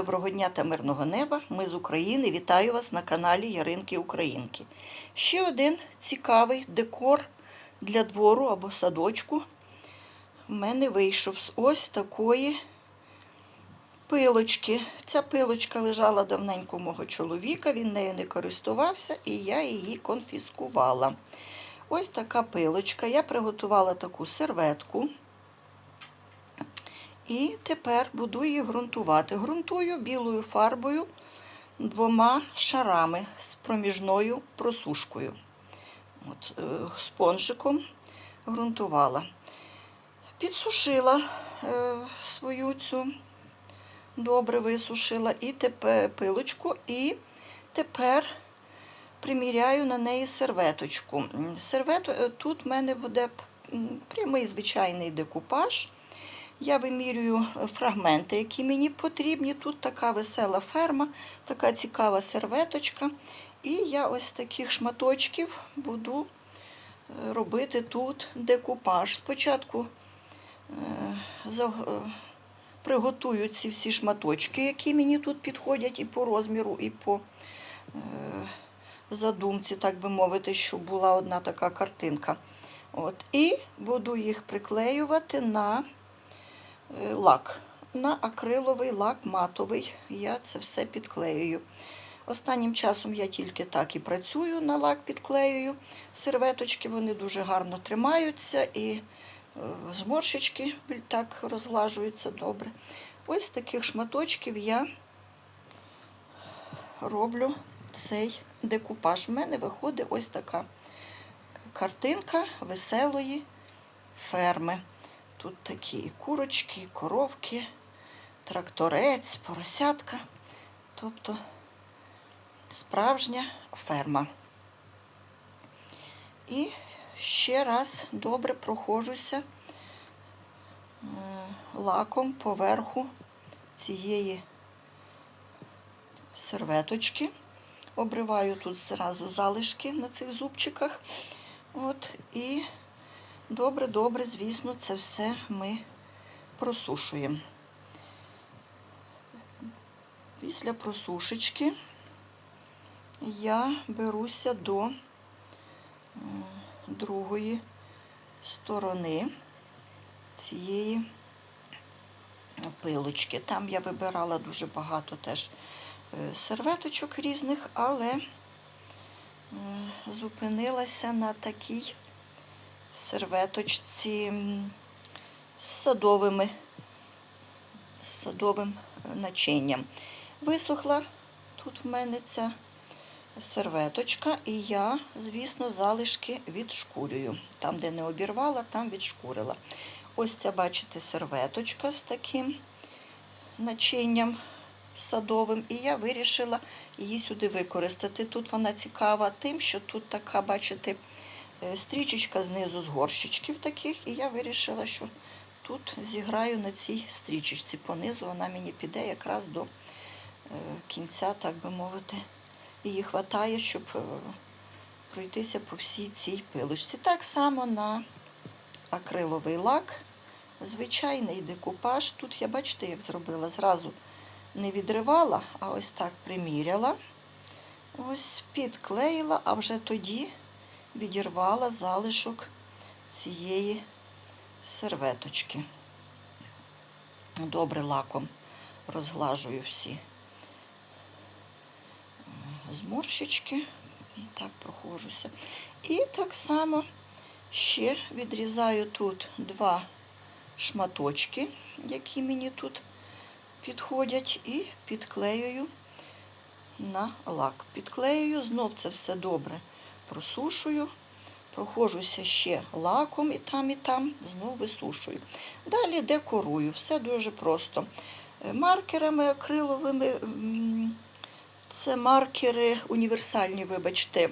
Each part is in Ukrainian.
доброго дня та мирного неба. Ми з України. Вітаю вас на каналі Яринки Українки. Ще один цікавий декор для двору або садочку. В мене вийшов з ось такої пилочки. Ця пилочка лежала давненько у мого чоловіка, він нею не користувався і я її конфіскувала. Ось така пилочка. Я приготувала таку серветку. І тепер буду її ґрунтувати. Ґрунтую білою фарбою двома шарами з проміжною просушкою. От, е, спонжиком ґрунтувала. Підсушила е, свою цю, добре висушила і тепер пилочку, і тепер приміряю на неї серветочку. Сервету, е, тут в мене буде прямий звичайний декупаж. Я вимірюю фрагменти, які мені потрібні. Тут така весела ферма, така цікава серветочка. І я ось таких шматочків буду е, робити тут декупаж. Спочатку е, е, приготую ці всі шматочки, які мені тут підходять і по розміру, і по е, задумці, так би мовити, щоб була одна така картинка. От. І буду їх приклеювати на е, лак. На акриловий лак матовий. Я це все підклеюю. Останнім часом я тільки так і працюю, на лак підклеюю. Серветочки вони дуже гарно тримаються і е, зморшечки так розглажуються добре. Ось таких шматочків я роблю цей декупаж. У мене виходить ось така картинка веселої ферми. Тут такі і курочки, і коровки, тракторець, поросятка. Тобто справжня ферма. І ще раз добре проходжуся е, лаком поверху цієї серветочки. Обриваю тут зразу залишки на цих зубчиках. От, і добре-добре, звісно, це все ми просушуємо. Після просушечки я беруся до другої сторони цієї пилочки. Там я вибирала дуже багато теж е, серветочок різних, але зупинилася на такій серветочці з садовими, з садовим начинням. Висохла тут в мене ця серветочка, і я, звісно, залишки відшкурюю. Там, де не обірвала, там відшкурила. Ось ця, бачите, серветочка з таким начинням садовим, і я вирішила її сюди використати. Тут вона цікава тим, що тут така, бачите, стрічечка знизу з горщичків таких, і я вирішила, що тут зіграю на цій стрічечці. Понизу вона мені піде якраз до е, кінця, так би мовити. Її хватає, щоб е, пройтися по всій цій пилочці. Так само на акриловий лак, звичайний декупаж. Тут я бачите, як зробила. Зразу не відривала, а ось так приміряла. Ось підклеїла, а вже тоді відірвала залишок цієї серветочки. Добре лаком розглажую всі зморщички. Так проходжуся. І так само ще відрізаю тут два шматочки, які мені тут підходять, і підклеюю на лак. Підклеюю, знов це все добре просушую, проходжуся ще лаком і там, і там, знов висушую. Далі декорую, все дуже просто. Е, Маркерами акриловими. це маркери універсальні, вибачте,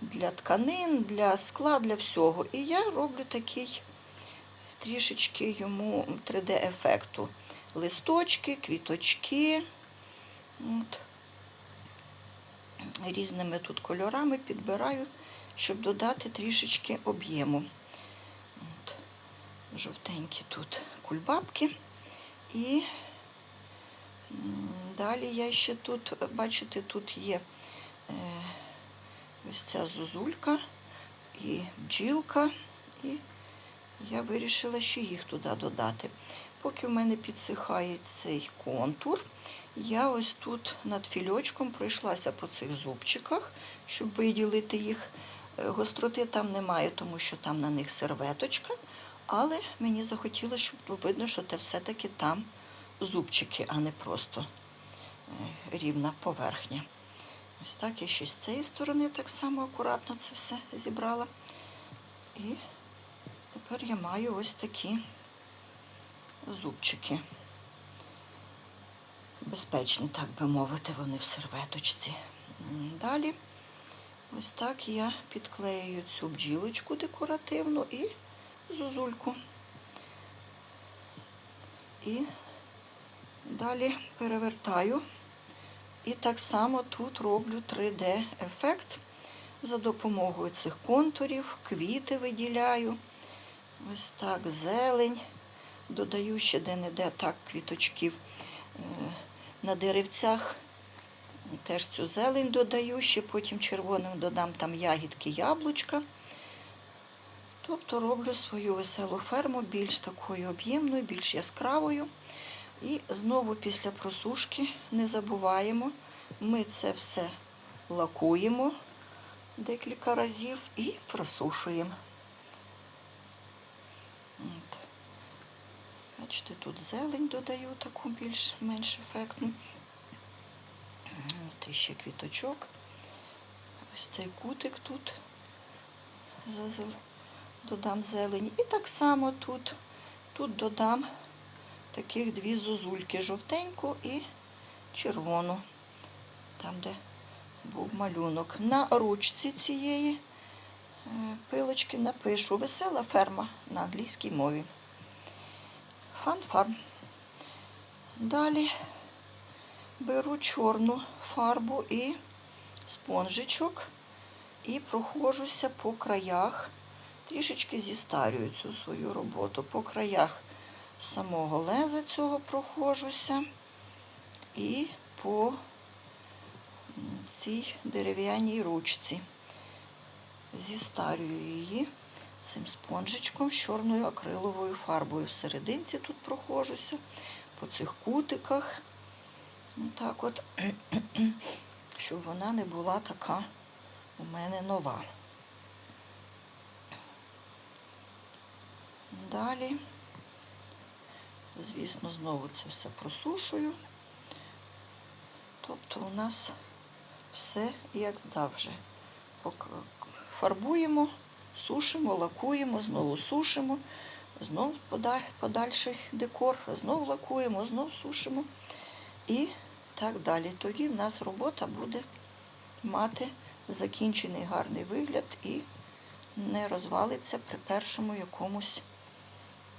для тканин, для скла, для всього. І я роблю такий трішечки йому 3D-ефекту. Листочки, квіточки. От. Різними тут кольорами підбираю, щоб додати трішечки об'єму. Жовтенькі тут кульбабки. І Далі я ще тут, бачите, тут є е, ось ця зозулька і бджілка, і я вирішила ще їх туди додати. Поки в мене підсихає цей контур, я ось тут над фільочком пройшлася по цих зубчиках, щоб виділити їх. Е, Гостроти там немає, тому що там на них серветочка, але мені захотілося, щоб видно, що це все-таки там зубчики, а не просто е, рівна поверхня. Ось так я ще з цієї сторони так само акуратно це все зібрала. І тепер я маю ось такі зубчики. Безпечні, так би мовити, вони в серветочці. Далі ось так я підклею цю бджілочку декоративну і зозульку. І далі перевертаю. І так само тут роблю 3D-ефект за допомогою цих контурів, квіти виділяю. Ось так, зелень. Додаю ще де-не-де так квіточків е, на деревцях. Теж цю зелень додаю, ще потім червоним додам там ягідки, яблучка. Тобто роблю свою веселу ферму більш такою об'ємною, більш яскравою. І знову після просушки не забуваємо, ми це все лакуємо декілька разів і просушуємо. Бачите, тут зелень додаю таку більш-менш ефектну. От ще квіточок. Ось цей кутик тут додам зелені. І так само тут, тут додам таких дві зозульки, жовтеньку і червону, там, де був малюнок. На ручці цієї е, пилочки напишу Весела ферма на англійській мові. Фан-фарм. Далі беру чорну фарбу і спонжичок і проходжуся по краях, трішечки зістарюю цю свою роботу. По краях самого леза цього проходжуся і по цій дерев'яній ручці. Зістарюю її цим спонжичком з чорною акриловою фарбою. В тут проходжуся, по цих кутиках. Так от, щоб вона не була така у мене нова. Далі, звісно, знову це все просушую. Тобто у нас все як завжди. Фарбуємо, сушимо, лакуємо, знову сушимо, знову подальший декор, знову лакуємо, знову сушимо і так далі. Тоді в нас робота буде мати закінчений гарний вигляд і не розвалиться при першому якомусь,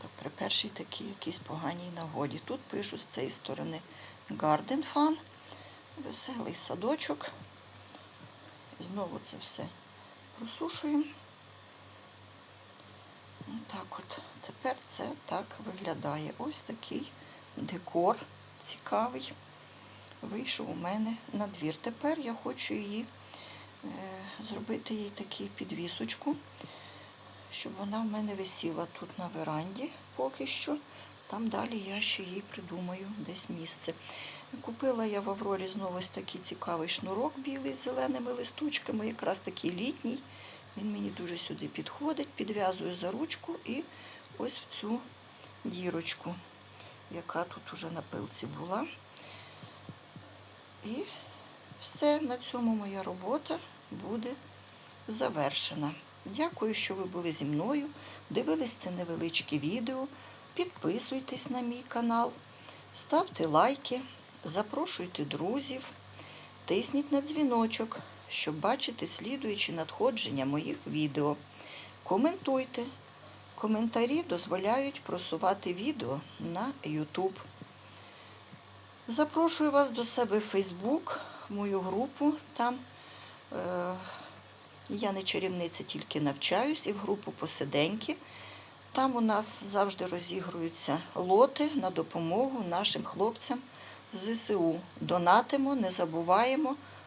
та при першій такій якійсь поганій нагоді. Тут пишу з цієї сторони Garden Fun, веселий садочок. Знову це все просушуємо. Так от, тепер це так виглядає. Ось такий декор цікавий. Вийшов у мене на двір. Тепер я хочу її е, зробити їй таку підвісочку, щоб вона в мене висіла тут на веранді поки що. Там далі я ще їй придумаю десь місце. Купила я в Аврорі знову ось такий цікавий шнурок білий з зеленими листочками, якраз такий літній. Він мені дуже сюди підходить, підв'язую за ручку і ось в цю дірочку, яка тут уже на пилці була. І все, на цьому моя робота буде завершена. Дякую, що ви були зі мною. Дивились це невеличке відео. Підписуйтесь на мій канал, ставте лайки, запрошуйте друзів, тисніть на дзвіночок, щоб бачити слідуючі надходження моїх відео. Коментуйте. Коментарі дозволяють просувати відео на YouTube. Запрошую вас до себе в Фейсбук, в мою групу. Там е, я не чарівниця, тільки навчаюсь, і в групу посиденьки. Там у нас завжди розігруються лоти на допомогу нашим хлопцям ЗСУ. Донатимо, не забуваємо.